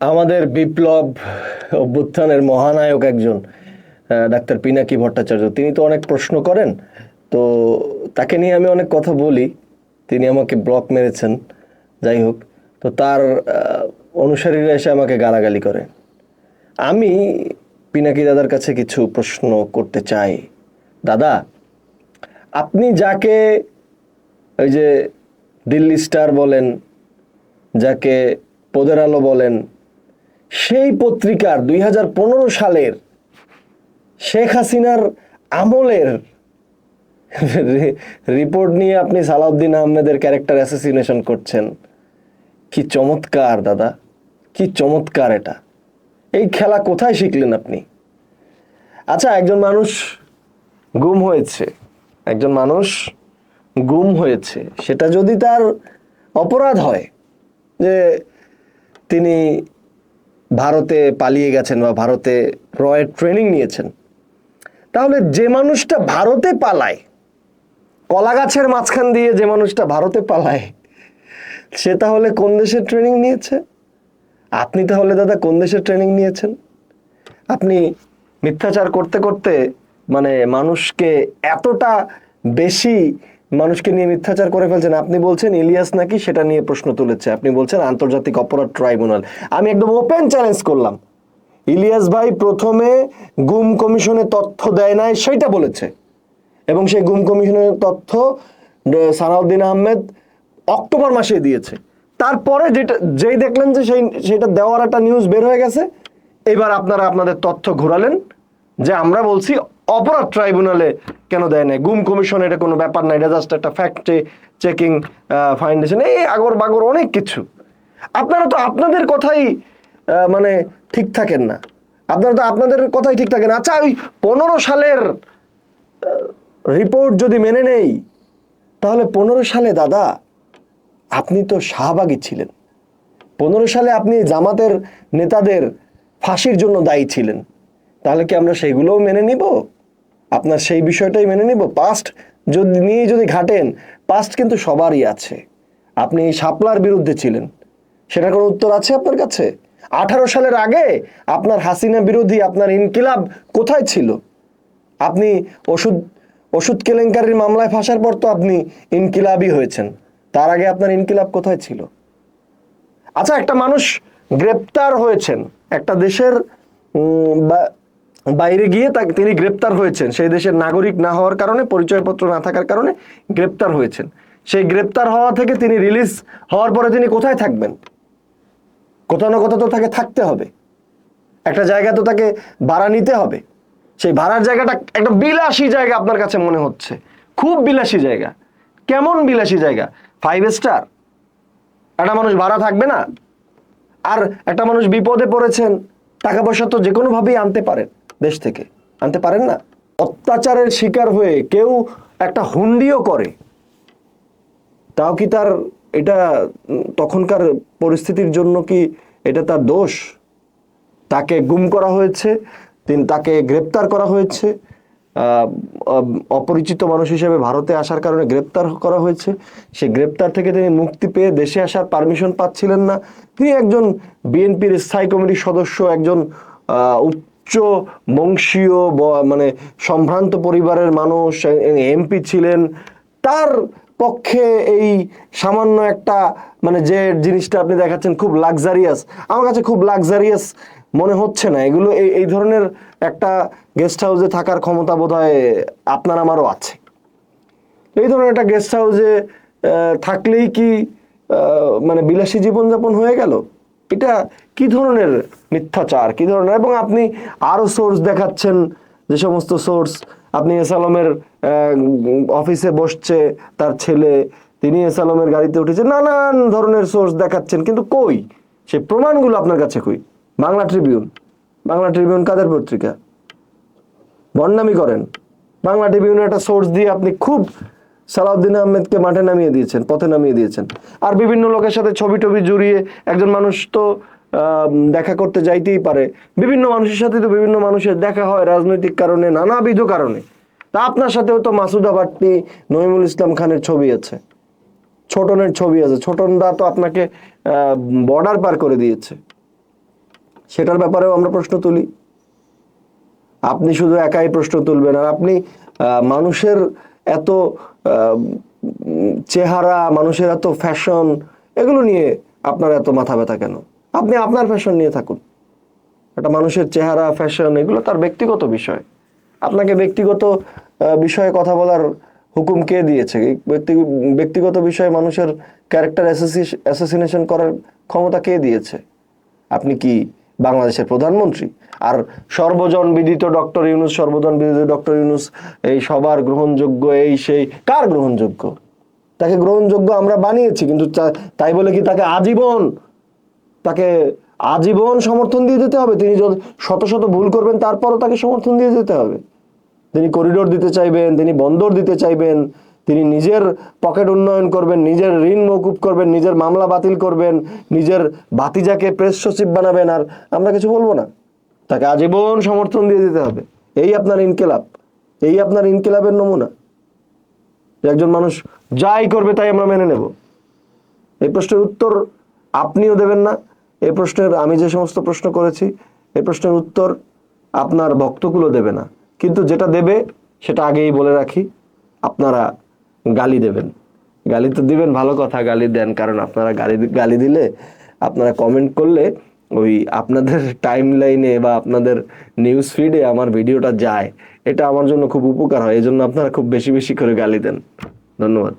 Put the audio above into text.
আমাদের বিপ্লব অভ্যুত্থানের মহানায়ক একজন ডাক্তার পিনাকি ভট্টাচার্য। তিনি তো অনেক প্রশ্ন করেন, তো তাকে নিয়ে আমি অনেক কথা বলি। তিনি আমাকে ব্লক মেরেছেন, যাই হোক। তো তার অনুসারীরা এসে আমাকে গালাগালি করে। আমি পিনাকি দাদার কাছে কিছু প্রশ্ন করতে চাই। দাদা, আপনি যাকে ওই যে দিল্লি স্টার বলেন, যাকে পোদের আলো বলেন সেই পত্রিকার দুই হাজার পনেরো সালের শেখ হাসিনার আমলের রিপোর্ট নিয়ে আপনি সালাউদ্দিন আহমেদের ক্যারেক্টার অ্যাসোসিনেশন করছেন। কি চমৎকার দাদা, কি চমৎকার এটা। এই খেলা কোথায় শিখলেন আপনি? আচ্ছা একজন মানুষ গুম হয়েছে, একজন মানুষ গুম হয়েছে, সেটা যদি তার অপরাধ হয় যে তিনি ভারতে পালিয়ে গেছেন বা ভারতে রয়ের ট্রেনিং নিয়েছেন, তাহলে যে মানুষটা ভারতে পালায় কলা গাছের মাঝখান দিয়ে যে মানুষটা ভারতে পালায়, সে তাহলে কোন দেশের ট্রেনিং নিয়েছে? আপনি তাহলে দাদা কোন দেশের ট্রেনিং নিয়েছেন? আপনি মিথ্যাচার করতে করতে মানে মানুষকে এতটা বেশি মানুষকে নিয়ে মিথ্যাচার করে ফেলছেন। আপনি বলছেন ইলিয়াস নাকি সেটা নিয়ে প্রশ্ন তুলেছে। আপনি বলছেন আন্তর্জাতিক অপরাধ ট্রাইব্যুনাল। আমি একদম ওপেন চ্যালেঞ্জ করলাম। ইলিয়াস ভাই প্রথমে গুম কমিশনে তথ্য দেয় নাই, সেটা বলেছে। এবং সেই গুম কমিশনের তথ্য সালাউদ্দিন আহমেদ অক্টোবর মাসে দিয়েছে। তারপরে যেটা, যেই দেখলেন যে সেই, সেটা দেওয়ার একটা নিউজ বের হয়ে গেছে। এবার আপনারা আপনাদের তথ্য ঘোরালেন যে আমরা বলছি অপরাধ ট্রাইব্যুনালে কেন দেয় না গুম কমিশন এটা কোনো ব্যাপার না, এটা জাস্ট একটা ফ্যাক্ট চেকিং ফাউন্ডেশন এই আগর বাগর অনেক কিছু। আপনারা তো আপনাদের কথাই মানে ঠিক থাকেন না। আপনারা তো আপনাদের কথাই ঠিক থাকেন আচ্ছা ওই পনেরো সালের রিপোর্ট যদি মেনে নেই, তাহলে পনেরো সালে দাদা, আপনি তো শাহবাগী ছিলেন। পনেরো সালে আপনি জামাতের নেতাদের ফাঁসির জন্য দায়ী ছিলেন। তাহলে কি আমরা সেগুলোও মেনে নিব? আপনার সেই বিষয়টাই মেনে নিব। পাস্ট যদি নিয়ে যদি ঘাটেন পাস্ট কিন্তু সবারই আছে। আপনি শাপলার বিরুদ্ধে ছিলেন। সেটার কোনো উত্তর আছে আপনার কাছে? আঠারো সালের আগে আপনার হাসিনা বিরোধী আপনার ইনকিলাব কোথায় ছিল? আপনি ওষুধ ওষুধ কেলেঙ্কারির মামলায় ফাঁসার পর তো আপনি ইনকিলাবই হয়েছেন। তার আগে আপনার ইনকিলাব কোথায় ছিল? আচ্ছা একটা মানুষ গ্রেপ্তার হয়েছেন। একটা দেশের বা- বাইরে গিয়ে তাকে তিনি গ্রেপ্তার হয়েছেন। সেই দেশের নাগরিক না হওয়ার কারণে, পরিচয়পত্র না থাকার কারণে গ্রেপ্তার হয়েছেন। সেই গ্রেপ্তার হওয়া থেকে তিনি রিলিজ হওয়ার পরে তিনি কোথায় থাকবেন? কোথাও না কোথাও তো তাকে থাকতে হবে। একটা জায়গা তো তাকে ভাড়া নিতে হবে। সেই ভাড়ার জায়গাটা একটা বিলাসী জায়গা আপনার কাছে মনে হচ্ছে। খুব বিলাসী জায়গা। কেমন বিলাসী জায়গা? ফাইভ স্টার একটা মানুষ ভাড়া থাকবে না। আর একটা মানুষ বিপদে পড়েছেন। টাকা পয়সা তো যে কোনোভাবেই আনতে পারেন। দেশ থেকে। আনতে পারেন না? অত্যাচারের শিকার হয়ে কেউ একটা হুন্ডিও করে। তাও কি তার এটা তখনকার পরিস্থিতির জন্য কি এটা তার দোষ? তাকে গুম করা হয়েছে, তিনি, তাকে গ্রেপ্তার করা হয়েছে অপরিচিত মানুষ হিসেবে ভারতে আসার কারণে গ্রেপ্তার করা হয়েছে। সে গ্রেপ্তার থেকে তিনি মুক্তি পেয়ে দেশে আসার পারমিশন পাচ্ছিলেন না। তিনি একজন বিএনপির স্থায়ী কমিটির সদস্য, একজন উচ্চ বংশীয় ব- মানে সম্ভ্রান্ত পরিবারের মানুষ এমপি ছিলেন, তার পক্ষে এই সামান্য একটা মানে যে জিনিসটা আপনি দেখাচ্ছেন খুব লাক্সারিয়াস আমার কাছে খুব লাক্সারিয়াস মনে হচ্ছে না। এগুলো এই এই ধরনের একটা গেস্ট হাউসে থাকার ক্ষমতা বোধ হয় আপনার আমারও আছে। এই ধরনের একটা গেস্ট হাউসে থাকলেই কি মানে বিলাসী জীবনযাপন হয়ে গেল? এটা কি ধরনের মিথ্যাচার? কি ধরনের? এবং আপনি আরও সোর্স দেখাচ্ছেন, যে সমস্ত সোর্স আপনি এসালমের অফিসে বসছে, তার ছেলে, তিনি এসালমের গাড়িতে উঠেছে, নানান ধরনের সোর্স দেখাচ্ছেন, কিন্তু কই? সে প্রমাণগুলো আপনার কাছে কই? বাংলা ট্রিবিউন বাংলা ট্রিবিউন কাদের পত্রিকা? বন্ডামি করেন। বাংলা ট্রিবিউনের একটা সোর্স দিয়ে আপনি খুব সালাউদ্দিন আহমেদকে মাঠে নামিয়ে দিয়েছেন, পথে নামিয়ে দিয়েছেন। আর বিভিন্ন লোকের সাথে ছবি টবি জুড়িয়ে একজন মানুষ তো দেখা করতে যাইতেই পারে। বিভিন্ন মানুষের সাথে তো বিভিন্ন মানুষের দেখা হয় রাজনৈতিক কারণে, নানাবিধ কারণে। তা আপনার সাথেও তো মাসুদা বাট্টি নইমুল ইসলাম খানের ছবি আছে। ছোটনের ছবি আছে। ছোটনদা তো আপনাকে বর্ডার পার করে দিয়েছে। সেটার ব্যাপারেও আমরা প্রশ্ন তুলি। আপনি শুধু একাই প্রশ্ন তুলবেন। আর আপনি মানুষের এত চেহারা, মানুষের এত ফ্যাশন এগুলো নিয়ে আপনার এত মাথা ব্যথা কেন? আপনি আপনার ফ্যাশন নিয়ে থাকুন। একটা মানুষের চেহারা ফ্যাশন এগুলো তার ব্যক্তিগত বিষয়। আপনাকে ব্যক্তিগত বিষয়ে কথা বলার হুকুম কে দিয়েছে? ব্যক্তি, ব্যক্তিগত বিষয়ে মানুষের ক্যারেক্টার অ্যাসোসিনেশন করার ক্ষমতা কে দিয়েছে? আপনি কি বাংলাদেশের প্রধানমন্ত্রী। আর সর্বজন বিদিত ডক্টর ইউনুস সর্বজন বিদিত ডক্টর ইউনুস, এই সবার গ্রহণযোগ্য, এই সেই, কার গ্রহণযোগ্য? তাকে গ্রহণযোগ্য আমরা বানিয়েছি, কিন্তু তাই বলে কি তাকে আজীবন তাকে আজীবন সমর্থন দিয়ে যেতে হবে? তিনি শত শত ভুল করবেন, তারপরও তাকে সমর্থন দিয়ে যেতে হবে। তিনি করিডোর দিতে চাইবেন, তিনি বন্দর দিতে চাইবেন তিনি নিজের পকেট উন্নয়ন করবেন, নিজের ঋণ মকুব করবেন, নিজের মামলা বাতিল করবেন, নিজের ভাতিজাকে প্রেস সচিব বানাবেন আর আমরা কিছু বলব না। তাকে আজীবন সমর্থন দিয়ে দিতে হবে। এই আপনার ইনকেলাব, এই আপনার ইনকেলাবের নমুনা। একজন মানুষ যাই করবে তাই আমরা মেনে নেব। এই প্রশ্নের উত্তর আপনিও দেবেন না। এই প্রশ্নের আমি যে সমস্ত প্রশ্ন করেছি, এই প্রশ্নের উত্তর আপনার ভক্তগুলো দেবে না। কিন্তু যেটা দেবে, সেটা আগেই বলে রাখি। আপনারা গালি দেবেন। গালি তো দিবেন, ভালো কথা গালি দেন, কারণ আপনারা গালি গালি দিলে আপনারা কমেন্ট করলে ওই আপনাদের টাইম লাইনে বা আপনাদের নিউজ ফিডে আমার ভিডিওটা যায়। এটা আমার জন্য খুব উপকার হয় এই জন্য আপনারা খুব বেশি বেশি করে গালি দেন। ধন্যবাদ।